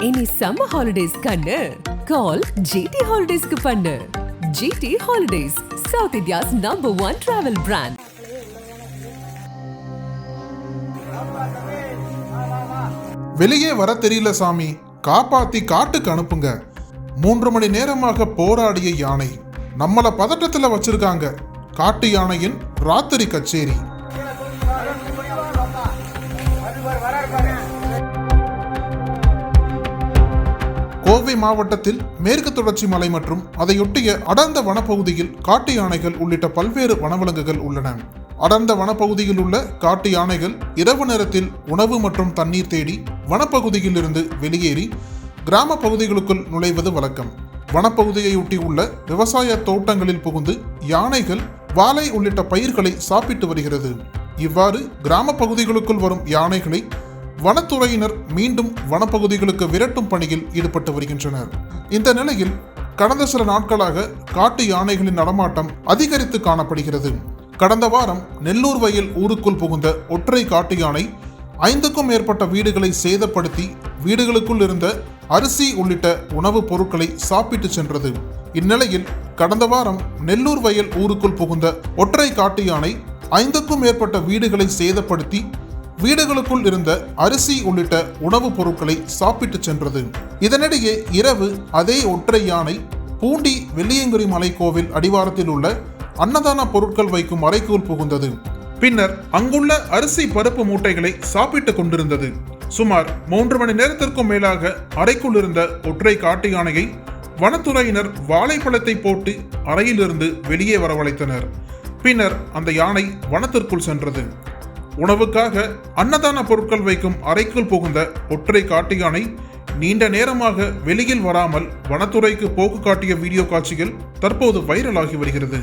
இனி summer holidays கண்ணு. கால் GT ஹாலிடேஸ்க்கு பண்ணு. GT holidays south India's number one travel brand வெளியே வர தெரியல சாமி. காப்பாத்தி காட்டுக்கு அனுப்புங்க. மூன்று மணி நேரமாக போராடிய யானை நம்மள பதட்டத்துல வச்சிருக்காங்க. காட்டு யானையின் ராத்திரி கச்சேரி. கோவை மாவட்டத்தில் மேற்கு தொடர்ச்சி மலை மற்றும் அதையொட்டிய அடர்ந்த வனப்பகுதியில் காட்டு யானைகள் உள்ளிட்ட பல்வேறு வனவிலங்குகள் உள்ளன. அடர்ந்த வனப்பகுதியில் உள்ள காட்டு யானைகள் இரவு நேரத்தில் உணவு மற்றும் தண்ணீர் தேடி வனப்பகுதியில் இருந்து வெளியேறி கிராம பகுதிகளுக்குள் நுழைவது வழக்கம். வனப்பகுதியை ஒட்டி உள்ள விவசாய தோட்டங்களில் புகுந்து யானைகள் வாழை உள்ளிட்ட பயிர்களை சாப்பிட்டு வருகிறது. இவ்வாறு கிராம பகுதிகளுக்குள் வரும் யானைகளை வனத்துறையினர் மீண்டும் வனப்பகுதிகளுக்கு விரட்டும் பணியில் ஈடுபட்டு வருகின்றனர். இந்த நிலையில் கடந்த சில நாட்களாக காட்டு யானைகளின் நடமாட்டம் அதிகரித்து காணப்படுகிறது. கடந்த வாரம் நெல்லூர் வயல் ஊருக்குள் புகுந்த ஒற்றை காட்டு யானை ஐந்துக்கும் மேற்பட்ட வீடுகளை சேதப்படுத்தி வீடுகளுக்குள் இருந்த அரிசி உள்ளிட்ட உணவுப் பொருட்களை சாப்பிட்டு சென்றது. இந்நிலையில் கடந்த வாரம் நெல்லூர் வயல் ஊருக்குள் புகுந்த ஒற்றை காட்டு யானை ஐந்துக்கும் மேற்பட்ட வீடுகளை சேதப்படுத்தி வீடுகளுக்குள் இருந்த அரிசி உள்ளிட்ட உணவுப் பொருட்களை சாப்பிட்டு சென்றது. இதனிடையே இரவு அதே ஒற்றை யானை பூண்டி வெள்ளியங்குடி மலைக்கோவில் அடிவாரத்தில் உள்ள அன்னதான பொருட்கள் வைக்கும் அறைக்குள் புகுந்தது. பின்னர் அங்குள்ள அரிசி பருப்பு மூட்டைகளை சாப்பிட்டுக் கொண்டிருந்தது. சுமார் மூன்று மணி நேரத்திற்கும் மேலாக அறைக்குள் இருந்த ஒற்றை காட்டு யானையை வனத்துறையினர் வாழைப்பழத்தை போட்டு அறையிலிருந்து வெளியே வரவழைத்தனர். பின்னர் அந்த யானை வனத்திற்குள் சென்றது. உணவுக்காக அன்னதான பொருட்கள் வைக்கும் அறைக்குள் புகுந்த ஒற்றை காட்டு யானை நீண்ட நேரமாக வெளியில் வராமல் வனத்துறைக்கு போக்கு காட்டிய வீடியோ காட்சிகள் தற்போது வைரலாகி வருகிறது.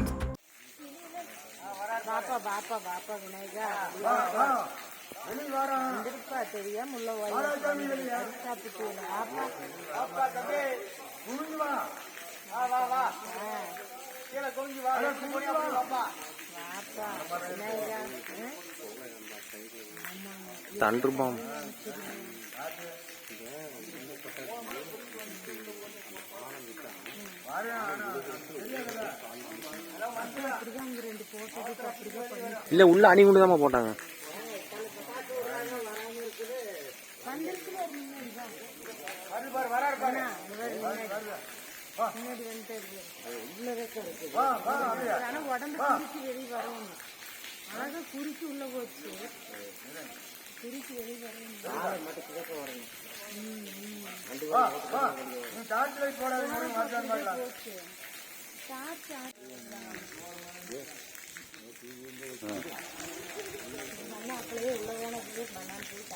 தெரியாம உள்ள வாய் சாப்பிட்டு பாப்பா பாப்பா விநாயகா ம்? தண்டுபாம் இல்ல உள்ள அணி கொண்டு தான் போட்டாங்க முன்னாடி வந்துட்டு இருக்கு. உள்ளதே இருக்கு. ஆனா உடம்பு குறுக்கி வெளியே வரணும் அழகா குறுக்கி உள்ள போச்சு. குறுக்கி வெளியே வரணும் போச்சு.